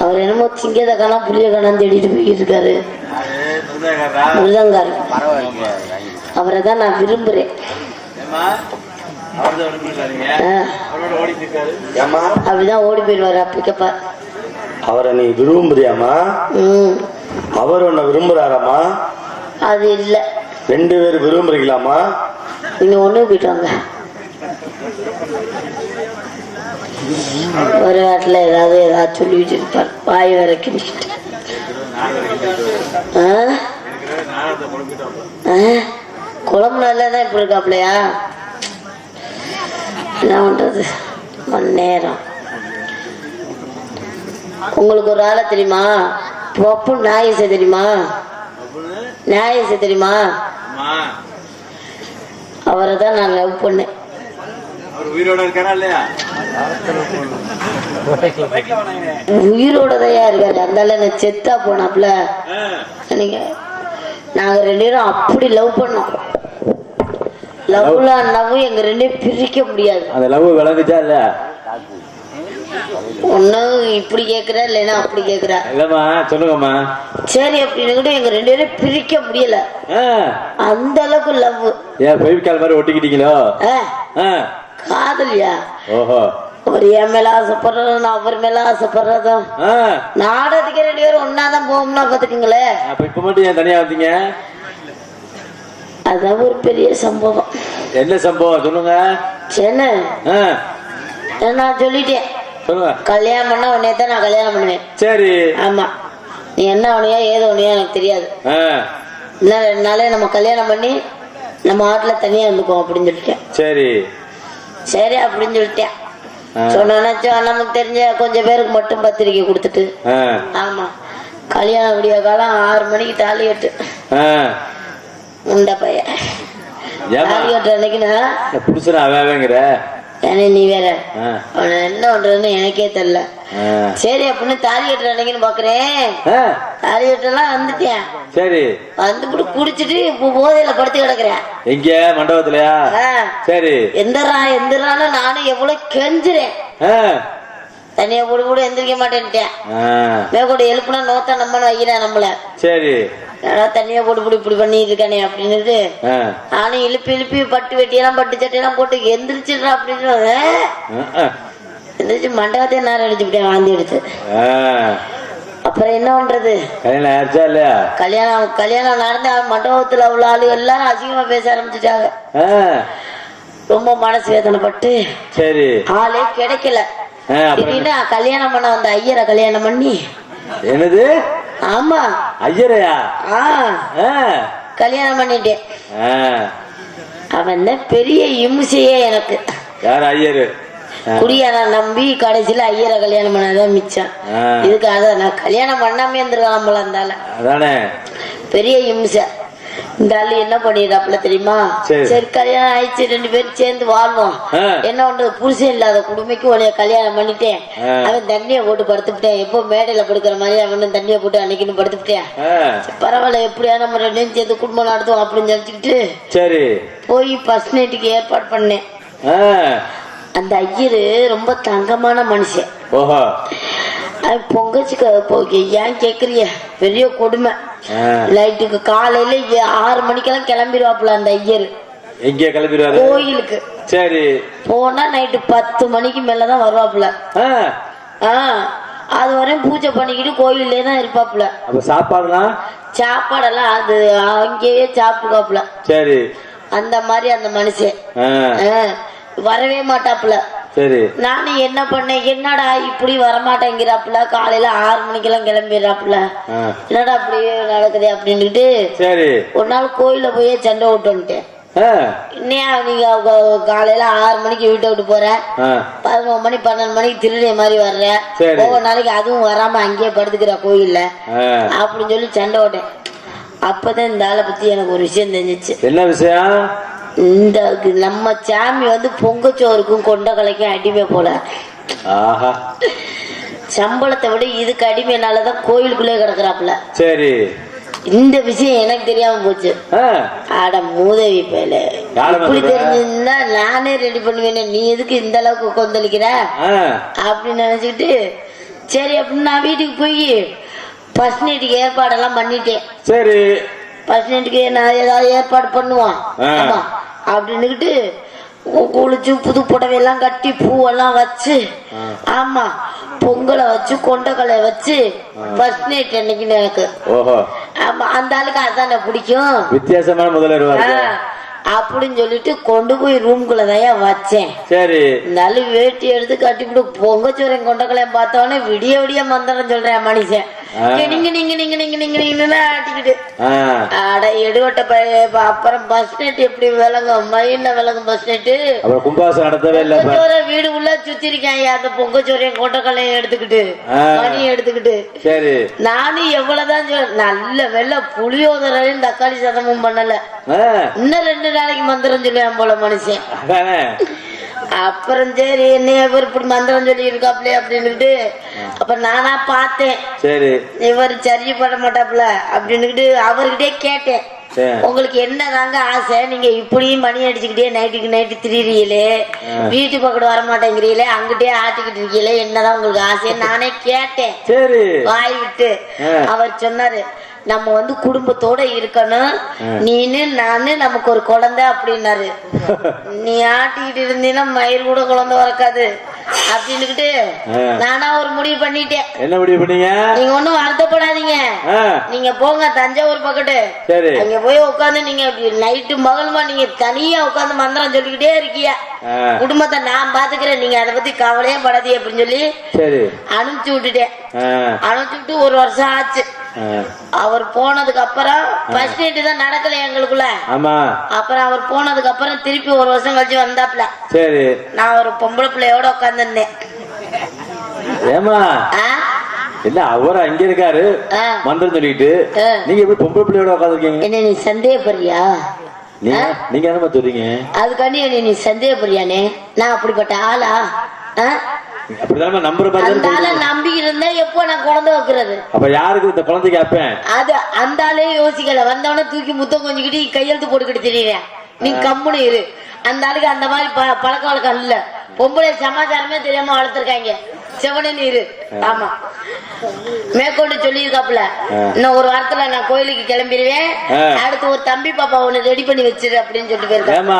அவர் என்னமோ புளிய காணான்னு தேடிட்டு போய்கிட்டு இருக்காரு மிருதங்கார் அவரை தான் நான் விரும்புறேன். அப்படிதான் ஓடி போயிடுவாரு பிக்கப்பா அவரை நீ விரும்புறியாமா ம். அவர் உன்னை விரும்புறாராமா அது இல்லை. ரெண்டு பேரும் விரும்புறீங்களாமா நீங்க ஒண்ணு போயிட்டாங்க ஒரு வாட்டில் ஏதாவது ஏதாவது சொல்லிட்டு இருப்பார் வாய் வேற கிண்டிட்டு ஆ? குழம்பு நல்லா தான் இப்படி இருக்காப்லையா? என்ன பண்றது? மணி நேரம். உங்களுக்கு ஒரு ஆளை தெரியுமா? பப்பு நாயசை தெரியுமா? நாயசை தெரியுமா? அவரை தான் நான் லவ் பண்ணேன். உயிரோட தான் இருக்காரு. அந்த எனக்கு செத்தா போனாப்ல. நீங்க நாங்க ரெண்டு பேரும் அப்படி லவ் பண்ணோம். லவ்ல லவ் எங்க ரெண்டு பேரும் பிரிக்க முடியாது. அந்த லவ் விளங்குச்சா இல்ல? ஒண்ணு இப்படி கேக்குற இல்லைன்னா அப்படி கேக்குற. இல்லம்மா சொல்லுங்கம்மா. சரி அப்படின்னு கூட எங்க ரெண்டு பேரும் பிரிக்க முடியல. அந்த அளவுக்கு லவ் ஏன் பைப்கால் மாதிரி ஒட்டிக்கிட்டீங்களோ? காதலியா? ஓஹோ. அவர் என் மேல ஆசைப்படுறதும் நான் அவர் மேல ஆசைப்படுறதும் நாடகத்துக்கு ரெண்டு பேரும் ஒன்னாதான் போகும்னா பாத்துக்கீங்களேன் அப்ப இப்ப மட்டும் ஏன் தனியா வந்தீங்க? அதான் ஒரு பெரிய சம்பவம். என்ன சம்பவம்? சொல்லுங்க. என்ன? நான் சொல்லிட்டேன். சொல்லுங்க. கல்யாணம் பண்ணா உன்னைய தான் நான் கல்யாணம் பண்ணுவேன். சரி. ஆமா. நீ என்ன உனையா ஏது உனையா எனக்கு தெரியாது. ரெண்டு நாளே நம்ம கல்யாணம் பண்ணி நம்ம ஆட்டுல தனியா இருந்துக்குவோம் அப்படின்னு சொல்லிட்டேன். சரி. சரி அப்படின்னு சொல்லிட்டேன். ஆ, சொன்னா நமக்கு தெரிஞ்ச கொஞ்சம் பேருக்கு மட்டும் பத்திரிக்கை கொடுத்துட்டு. ஆமா. கல்யாணம் விடிய காலம் ஆறு மணிக்கு தாலி கட்டு. ஆ. உண்ட பையன். நீ வேற. என்ன பண்றதுன்னு எனக்கே தெரியல. சரி அப்படின்னு தாலி கட்டுற அன்னைக்குன்னு பாக்குறேன். தாலி கட்டெல்லாம் வந்துட்டேன். சரி. வந்துட்டு குடிச்சிட்டு போதையில படுத்து கிடக்குறேன். எங்க? மண்டபத்திலயா? சரி. எந்திரா எந்திரான்னு நானும் எவ்வளவு கெஞ்சுறேன். தனியா போடு கூட எந்திரிக்க மாட்டேன்ட்டேன் ஆ, மேற்கொண்டு எழுப்புனா நோத்தா நம்மன்னு வைக்கிறேன் நம்மள. சரி. தனியா போட்டு இப்படி இப்படி பண்ணிட்டு இருக்கானே அப்படின்னுட்டு நானும் இழுப்பி இழுப்பி பட்டு வெட்டியெல்லாம் பட்டு சட்டையெல்லாம் போட்டு எந்திரிச்சிடுறா அப்படின்னு. எந்திரிச்சு மண்டபத்தையே நேரம் அடிச்சுக்கிட்டேன் வாந்தி எடுத்து. அப்புறம் என்ன பண்றது? கல்யாணம் ஆயிடுச்சா இல்லையா? கல்யாணம் கல்யாணம் நடந்த மண்டபத்துல உள்ள ஆளு எல்லாரும் அசிங்கமா பேச ஆரம்பிச்சுட்டாங்க. ரொம்ப மனசு வேதனைப்பட்டு சரி. ஆளே கிடைக்கல. கல்யாணம் பண்ண வந்த ஐயரை கல்யாணம் பண்ணி. என்னது? ஆமா. ஐயரையா? கல்யாணம் பண்ணிட்டேன். அவன் பெரிய இம்சையே எனக்கு. யார் ஐயரு? ஆ, குடியார நம்பி கடைசியில ஐயரை கல்யாணம் பண்ணாதான் மிச்சம். ஆ. இதுக்கு அதான் நான் கல்யாணம் பண்ணாமே இருந்திருக்கலாம் போல இருந்தால. அதானே. பெரிய இம்சை. இந்த ஆளு என்ன பண்ணிடுறாப்புல தெரியுமா? சரி. கல்யாணம் ஆயிடுச்சு ரெண்டு பேரும் சேர்ந்து வாழ்வோம். என்ன பண்றது புருஷன் இல்லாத குடும்பக்கு உனைய கல்யாணம் பண்ணிட்டேன். அவன் தண்ணியை போட்டு படுத்துக்கிட்டேன் எப்போ மேடையில படுக்கிற மாதிரி அவனும் தண்ணியை போட்டு அன்னைக்குன்னு படுத்துக்கிட்டேன் ஆ, பரவாயில்ல எப்படியா நம்ம ரெண்டு பேரும் சேர்ந்து குடும்பம் நடத்துவோம் அப்படின்னு நினைச்சுக்கிட்டு சரி. போய் ஃபர்ஸ்ட் நைட்டுக்கு ஏற்பாடு பண்ணேன். அந்த ஐயரு ரொம்ப தங்கமான மனுஷன். அவன் பொங்கச்சுக்கு போக ஏன் கேக்குறிய பெரிய கொடுமை. லைட்டுக்கு காலையில ஆறு மணிக்கெல்லாம் கிளம்பிடுவாப்புல அந்த ஐயர். எங்கே கிளம்பிடுவாரு? கோயிலுக்கு. சரி. போனா நைட்டு பத்து மணிக்கு மேலதான் வருவாப்புல. அது வரையும் பூஜை பண்ணிக்கிட்டு கோயிலே தான் இருப்பாப்புல. அப்ப சாப்பாடுலாம்? சாப்பாடெல்லாம் அது அங்கேயே சாப்பிட்டுக்காப்புல சரி. அந்த மாதிரி அந்த மனுஷன். வரவே மாட்டாப்புல. சரி. நானும் என்ன பண்ணேன் என்னடா இப்படி வரமாட்டேங்கிறாப்புல? காலையில ஆறு மணிக்கெல்லாம் கிளம்பிடுறாப்புல. என்னடா அப்படி நடக்குது அப்படின்னுட்டு சரி. ஒரு நாள் கோயில்ல போய் சண்டை விட்டு வந்துட்டேன். ஆ, இன்னையா நீங்க காலையில ஆறு மணிக்கு வீட்டை விட்டு போற? பதினொரு மணி பன்னெண்டு மணிக்கு திருநெல் மாதிரி வர்ற. ஒவ்வொரு நாளைக்கு அதுவும் வராம அங்கேயே படுத்துக்கிற கோயில்ல. அப்படின்னு சொல்லி சண்டை விட்டேன். அப்பதான் இந்த ஆளை பத்தி எனக்கு ஒரு விஷயம் தெரிஞ்சிச்சு. என்ன விஷயம்? இந்த நம்ம சாமி வந்து பொங்கச்சோறுக்கும் கொண்டக்கலைக்கும் அடிமை போல. ஆஹா. சம்பளத்தை விட இதுக்கு அடிமைனாலதான் கோயிலுக்குள்ளே கிடக்குறாப்புல. சரி. இந்த விஷயம் எனக்கு தெரியாம போச்சு. ஆட மூதவி பேல இப்படி? தெரிஞ்சிருந்தா நானே ரெடி பண்ணுவேனே. நீ எதுக்கு இந்த அளவுக்கு கொந்தளிக்கிற? அப்படின்னு நினைச்சுக்கிட்டு சரி அப்படின்னு நான் வீட்டுக்கு போய் ஃபர்ஸ்ட் நைட்டுக்கு ஏற்பாடெல்லாம் பண்ணிட்டேன். சரி. ஃபர்ஸ்ட் நைட்டுக்கு நான் ஏதாவது ஏற்பாடு பண்ணுவான். ஆமா. அப்படின்னுக்கிட்டு குளிச்சு புது புடவையெல்லாம் கட்டி பூவெல்லாம் வச்சு ஆமா பொங்கலை வச்சு கொண்டக்கலை வச்சு ஃபர்ஸ்ட் நைட் அன்னைக்கு எனக்கு. ஆமா அந்த ஆளுக்கு அதானே பிடிக்கும். வித்தியாசமான முதல்வர் அப்படின்னு சொல்லிட்டு கொண்டு போய் ரூம்குள்ள தான் வச்சேன். சரி. நல்ல வேட்டி எடுத்து கட்டிவிட்டு பொங்கச்சோரையும் கொண்டக்கலையும் பார்த்தோன்னே விடிய விடிய மந்திரம் சொல்றேன் மனுஷன். நீங்க நீங்க நீங்க நீங்க நீங்க நீங்க ஆட்டிக்கிட்டு. எடுவட்ட அப்புறம் பஸ் நெட் எப்படி விளங்கும்? மயில விளங்கும் பஸ் நெட்டு அப்புறம் கும்பாசம் நடத்தவே இல்ல இப்ப. பொங்கச்சோரை வீடு உள்ள சுத்தி இருக்கேன் அந்த பொங்கச்சோரையும் கொண்டக்கலையும் எடுத்துக்கிட்டு ஆ. மணி எடுத்துக்கிட்டு. சரி. நானும் எவ்வளவுதான் நல்ல வெள்ள புளியோதரையும் தக்காளி சாதமும் பண்ணல. இன்னும் ரெண்டு நாளைக்கு மந்திரம் சொல்லுவேன் போல மனுஷன். அப்புறம் சரி என்ன இவர் இப்படி மந்திரம் சொல்லி இருக்காப்ல அப்படின்னுட்டு அப்ப நானா பார்த்தேன். சரி. இவர் சரி பண்ண மாட்டாப்ல அப்படின்னுட்டு அவர்கிட்டயே கேட்டேன். உங்களுக்கு என்னதாங்க ஆசை? நீங்க இப்படியும் மணி அடிச்சுக்கிட்டே நைட்டுக்கு நைட்டு திரியிறீங்களே? வீட்டு பக்கம் வர மாட்டேங்கிறீங்களே? அங்கிட்டே ஆட்டிக்கிட்டு இருக்கீங்களே? என்னதான் உங்களுக்கு ஆசை நானே கேட்டேன். வாய் விட்டு. அவர் சொன்னாரு நம்ம வந்து குடும்பத்தோட இருக்கணும். நீனு நானு நமக்கு ஒரு குழந்தை அப்படின்னாரு. நீ ஆட்டிக்கிட்டு இருந்தீன்னா மயிர் கூட குழந்தை வரக்காது அப்படின்னுக்கிட்டு. நானா ஒரு முடிவு பண்ணிட்டேன். என்ன முடிவு பண்ணீங்க? நீங்க ஒண்ணும் வருத்தப்படாதீங்க. நீங்க போங்க தஞ்சாவூர் பக்கத்து. அங்க போய் உட்காந்து நீங்க நைட்டு மகளுமா நீங்க தனியா உட்காந்து மந்திரம் சொல்லிக்கிட்டே இருக்கீங்க. ஆ, குடும்பத்தை நான் பாத்துக்கிறேன். நீங்க அதை பத்தி கவலையே படாதீங்க அப்படின்னு சொல்லி அனுப்பிச்சு விட்டுட்டேன். விட்டு ஒரு வருஷம் ஆச்சு. அவர் போனதுக்கு அப்புறம் ஃபர்ஸ்ட் நைட்டு தான் நடக்கல எங்களுக்குள்ள. ஆமா. அப்புறம் அவர் போனதுக்கு அப்புறம் திருப்பி ஒரு வருஷம் கழிச்சு வந்தாப்ல சரி. நான் ஒரு பொம்பளை பிள்ளையோட உட்காந்துருந்தேன் ஏமா இல்ல அவர் அங்க இருக்காரு? மந்திரம் சொல்லிட்டு. நீங்க எப்படி பொம்பளை பிள்ளையோட உட்காந்துருக்கீங்க என்ன நீ சந்தேகப்படுறியா? நீங்க என்னமா சொல்றீங்க? அதுக்காண்டி என்னை நீ சந்தேகப்படுறியானே? நான் அப்படிப்பட்ட ஆளா? ஆ? அப்படிதான் நம்புற ஆளை நம்பி இருந்தா எப்போ நான் குழந்தை வைக்கிறது? அப்ப யாருக்கு இந்த குழந்தைக்கு அப்பேன் அது அந்த ஆளே யோசிக்கல. வந்தவன தூக்கி முத்தம் கொஞ்சிக்கிட்டு கையெழுத்து போட்டுக்கிட்டு தெரியறேன். நீ கம்முன்னு இரு. அந்த ஆளுக்கு அந்த மாதிரி பழக்க வழக்கம் இல்ல. பொம்பளை சமாச்சாரமே தெரியாம வளர்த்துருக்காங்க. செவனே நீரு ஆமா. மேற்கொண்டு சொல்லியிருக்காப்புல. இன்னும் ஒரு வாரத்துல நான் கோயிலுக்கு கிளம்பிடுவேன். அடுத்து ஒரு தம்பி பாப்பா ஒண்ணு ரெடி பண்ணி வச்சிரு அப்படின்னு சொல்லிட்டு போயிருக்கேன்.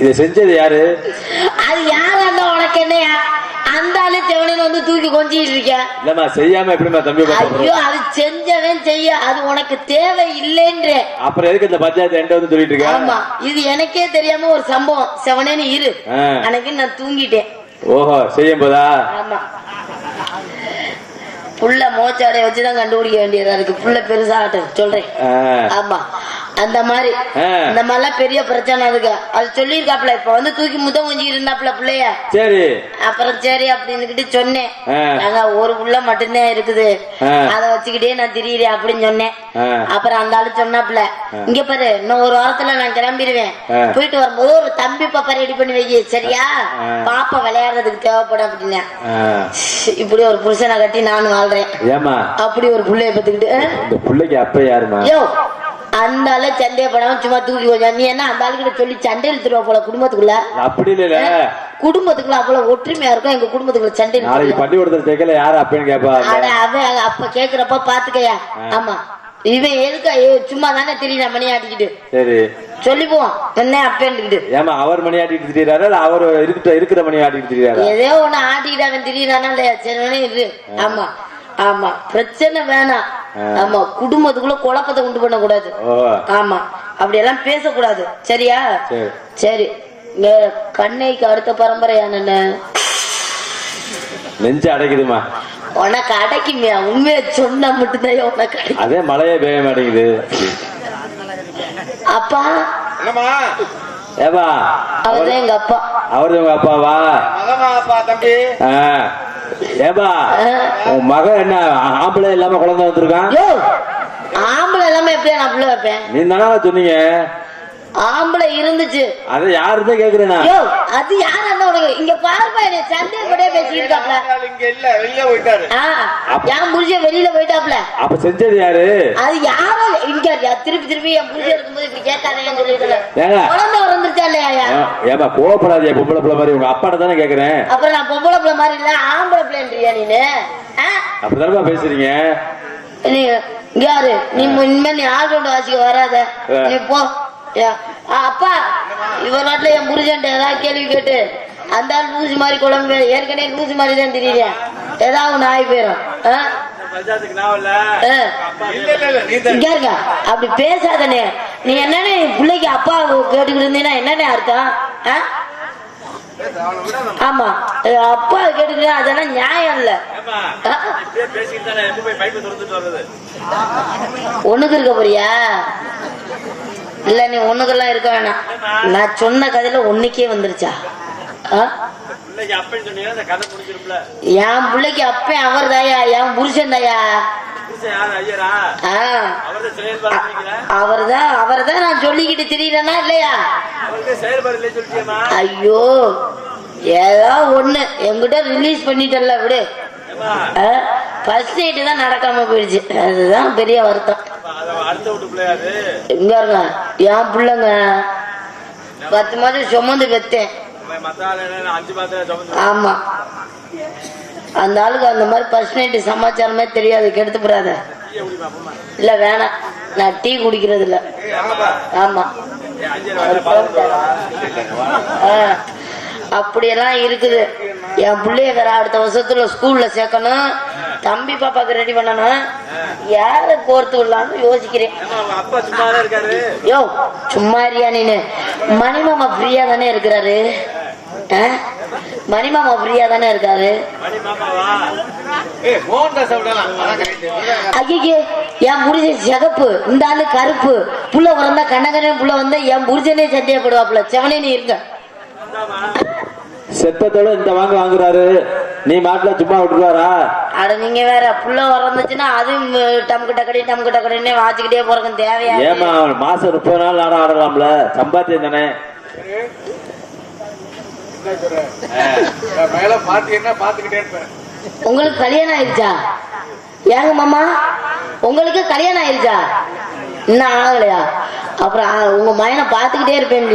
இதை செஞ்சது யாரு? அது யாரா இருந்தா உனக்கு என்னையா? அந்த ஆளு வந்து தூக்கி கொஞ்சிட்டு இருக்கேன் இல்லம்மா செய்யாம எப்படிமா தம்பி ஐயோ அது செஞ்சவன் செய்ய அது உனக்கு தேவை இல்லைன்ற அப்புறம் எதுக்கு இந்த பஞ்சாயத்து என்கிட்ட வந்து சொல்லிட்டு ஆமா இது எனக்கே தெரியாம ஒரு சம்பவம். செவனேன்னு இரு. அன்னைக்கு நான் தூங்கிட்டேன். ஓஹோ செய்யும் போதா? ஆமா. புள்ள மோச்சாடைய வச்சுதான் கண்டுபிடிக்க வேண்டியதா இருக்கு. புள்ள பெருசா ஆட்டம் சொல்றேன். ஆமா. அந்த மாதிரி. இந்த மாதிரிலாம் பெரிய பிரச்சனை இருக்கு அது சொல்லியிருக்காப்ல இப்ப வந்து தூக்கி முத்தம் கொஞ்சி இருந்தாப்ல பிள்ளைய. சரி. அப்புறம் சரி அப்படின்னுக்கிட்டு சொன்னேன். நாங்க ஒரு புள்ள மட்டும்தான் இருக்குது. அத வச்சுக்கிட்டே நான் திரியிறேன் அப்படின்னு சொன்னேன். அப்புறம் அந்த ஆளு சொன்னாப்ல இங்க பாரு இன்னும் ஒரு வாரத்துல நான் கிளம்பிடுவேன். போயிட்டு வரும்போது ஒரு தம்பி பாப்பா ரெடி பண்ணி வை சரியா. பாப்பா விளையாடுறதுக்கு தேவைப்படும் அப்படின்னா இப்படி ஒரு புருஷனை கட்டி நானும் வாழ்றேன். அப்படி ஒரு புள்ளைய பத்துக்கிட்டு பிள்ளைக்கு அப்ப யாருமா யோ அந்த ஆளு சந்தேகப்படாம சும்மா தூக்கி கொஞ்சம் நீ என்ன அந்த ஆளுகிட்ட சொல்லி சண்டை இழுத்துருவா போல குடும்பத்துக்குள்ள? அப்படி இல்ல குடும்பத்துக்குள்ள அவ்வளவு ஒற்றுமையா இருக்கும் எங்க குடும்பத்துக்குள்ள சண்டை நாளைக்கு. பள்ளிக்கூடத்துல சேர்க்கல யாரு அப்பன்னு கேப்பா? அவன் அப்ப கேக்குறப்ப பாத்துக்கயா. ஆமா. இவன் எதுக்கு சும்மா தானே தெரியல மணி ஆட்டிக்கிட்டு சரி. சொல்லிப்போம் என்ன அப்பேன்னுக்கிட்டு. ஏமா அவர் மணி ஆட்டிட்டு திரியாரா அவர் இருக்கிற இருக்கிற மணி ஆட்டிட்டு திரியாரா ஏதோ ஒண்ணு ஆட்டிக்கிட்டு அவன் இல்லையா? சரி இரு. ஆமா. ஆமா பிரச்சனை வேணாம் ஆமா குடும்பத்துக்குள்ள குழப்பத்தை உண்டு பண்ண கூடாது ஓ. ஆமா அப்படியெல்லாம் பேசக்கூடாது. சரியா? சரி. கண்ணைக்கு அடுத்த பரம்பரையான நெஞ்சு அடைக்குதுமா. உனக்கு அடைக்குமியா. உண்மையை சொன்னா மட்டும்தான் உனக்கு அடைக்கும். அதே மழையே பெய்ய மாட்டேங்குது. அப்பா. ஏப்பா? அவர்தான் எங்க அப்பா. அவரு உங்க அப்பாவா? அப்பா தம்பி. ஆ. ஏப்பா உன் மகன் என்ன ஆம்பளை இல்லாம குழந்தை வந்திருக்கான் ஆம்பளை எல்லாமே எப்படியா நான் புள்ள வைப்பேன் நீ தானே சொன்னீங்க ஆம்பளை இருந்துச்சு. அதை யாருதான் கேக்குறேன்? யோ அது யார் உனக்கு? இங்க பாருப்பா என்ன சண்டே கூட பேசிட்டு இருக்காப்ல இங்க இல்ல வெளியே போயிட்டாரு ஆ, என் புருஷன் வெளியில போயிட்டாப்ல. அப்ப செஞ்சது யாரு? அது யாரோ? இங்க திருப்பி திருப்பி என் புருஷன் இருக்கும்போது இப்படி கேட்காதேன்னு சொல்லிட்டு குழந்தை பிறந்துருச்சா இல்லையா ஆ, ஏப்பா கோவப்படாதே பொம்பளை பிள்ளை மாதிரி. உங்க அப்பாட்ட தானே கேக்குறேன். அப்புறம் நான் பொம்பளை பிள்ளை மாதிரி இல்ல ஆம்பளை பிள்ளைன்றியா நீனு? அப்படிதானப்பா பேசுறீங்க? யாரு? நீ இனிமேல் நீ ஆள் கொண்டு வாசிக்க வராத. நீ போ. அப்பா இவர் நாட்டுல என் புருஷன்ட்ட ஏதாவது கேள்வி கேட்டு அந்த ஆள் லூசு மாதிரி குழம்பு ஏற்கனவே லூசு மாதிரி தான் தெரியுது. ஏதாவது ஒண்ணு ஆகி போயிடும் அப்படி பேசாதனே நீ என்னன்னு பிள்ளைக்கு அப்பா கேட்டுக்கிட்டு இருந்தீங்கன்னா என்னன்னு அர்த்தம்? ஆமா. அப்பா கேட்டுக்கிட்டு அதெல்லாம் நியாயம் இல்ல? ஒண்ணுக்கு இருக்க போறியா? இல்ல நீ ஒண்ணுக்கெல்லாம் இருக்க வேணாம். நான் சொன்ன கதையில ஒண்ணுக்கே வந்துருச்சா? என் பிள்ளைக்கு அப்பன் அவர் தாயா என் புருஷன் தாயா அவர் தான் அவர் தான் நான் சொல்லிக்கிட்டு திரியறேனா இல்லையா? ஐயோ ஏதோ ஒண்ணு. என்கிட்ட ரிலீஸ் பண்ணிட்டல விடு. ஃபர்ஸ்ட் நைட்டு தான் நடக்காம போயிடுச்சு அதுதான் பெரிய வருத்தம். இருங்க. என் பிள்ளைங்க. பத்து மாதம் சுமந்து பெத்தேன் ஆமா. அந்த ஆளுக்கு அந்த மாதிரி ஃபர்ஸ்ட் நைட்டு சமாச்சாரமே தெரியாது. கெடுத்து போடாத இல்ல வேணாம். நான் டீ குடிக்கிறது இல்ல. ஆமா. அப்படியெல்லாம் இருக்குது. என் பிள்ளைய வேற அடுத்த வருஷத்துல ஸ்கூல்ல சேர்க்கணும். தம்பி பாப்பாக்கு ரெடி பண்ணணும். யாரை கோர்த்து விடலாம்னு யோசிக்கிறேன். அப்பா சும்மாதான் இருக்காரு. யோ சும்மா இருியா நீனு மணிமாமா ஃப்ரீயா தானே இருக்கிறாரு? மணிமாமா ஃப்ரீயா தானே இருக்காரு. ஐயே என் புருஷன் சிகப்பு இந்த ஆளு கருப்பு. புள்ள பிறந்தா கண்ணகரன் புள்ள வந்தா என் புருஷனே சந்தேகப்படுவாப்புல. செவனே நீ இருக்க செத்தத்தோட இந்த வாங்க வாங்குறாரு. நீ மாட்டுல சும்மா விட்டுருவாரா? அட நீங்க வேற புள்ள பிறந்துச்சுன்னா அதுவும் டம்கு டக்கடி டம்கு டக்கடினே வாச்சிக்கிட்டே போறதுக்கு தேவையா ஏமா அவன் மாசம் முப்பது நாள் நாடம் ஆடலாம்ல? சம்பாத்தியம் தானே? பாத்துக்கிட்டே உங்களுக்கு கல்யாணம் ஆயிருச்சா ஏங்க மாமா உங்களுக்கு கல்யாணம் ஆயிருச்சா இன்னும் ஆகலையா? அப்புறம் உங்க மயனை பார்த்துக்கிட்டே இருப்பேன்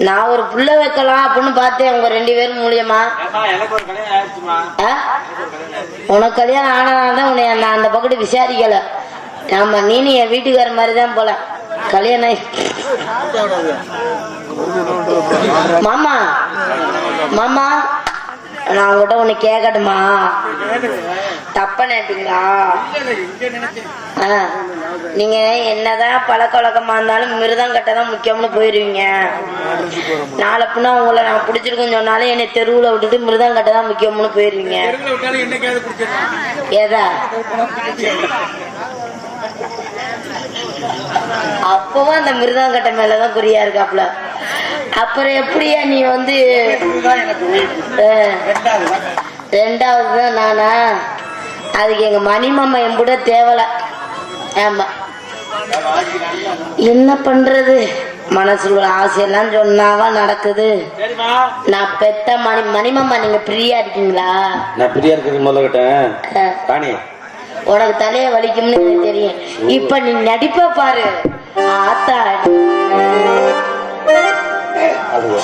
நான் ஒரு புள்ள வைக்கலாம் அப்படின்னு பார்த்தேன் உங்க ரெண்டு பேரும் மூலியமா? உனக்கு கல்யாணம் ஆனதால தான் உன்னை நான் அந்த பக்கத்து விசாரிக்கல. ஆமா நீனு என் வீட்டுக்கார மாதிரி தான் போல. கல்யாணம் மாமா மாமா நான் உங்ககிட்ட ஒண்ணு கேட்கட்டுமா தப்ப நினைப்பீங்களா ஆ, நீங்க என்னதான் பழக்க வழக்கமா இருந்தாலும் மிருதம் கட்டதான் முக்கியம்னு போயிருவீங்க. நாளை பின்னா உங்களை நான் பிடிச்சிருக்குன்னு சொன்னாலும் என்னை தெருவுல விட்டுட்டு மிருதம் கட்டதான் முக்கியம்னு போயிருவீங்க. எதா? அப்பவும் அந்த மிருதங்கட்ட மேலதான் குறியா இருக்காப்ல. அப்புறம் எப்படியா நீ வந்து ரெண்டாவது தான் நானா? அதுக்கு எங்க மணிமாமா என் கூட தேவல. ஆமா. என்ன பண்றது? மனசுல ஆசையெல்லாம் சொன்னாவா நடக்குது? நான் பெத்த மணி மணிமாமா நீங்க ஃப்ரீயா இருக்கீங்களா? நான் ஃப்ரீயா இருக்கிறது முதல்ல கிட்டேன். உனக்கு தலைய வலிக்கும்னு தெரியும். இப்ப நீ நடிப்ப பாரு. ஆத்தா அது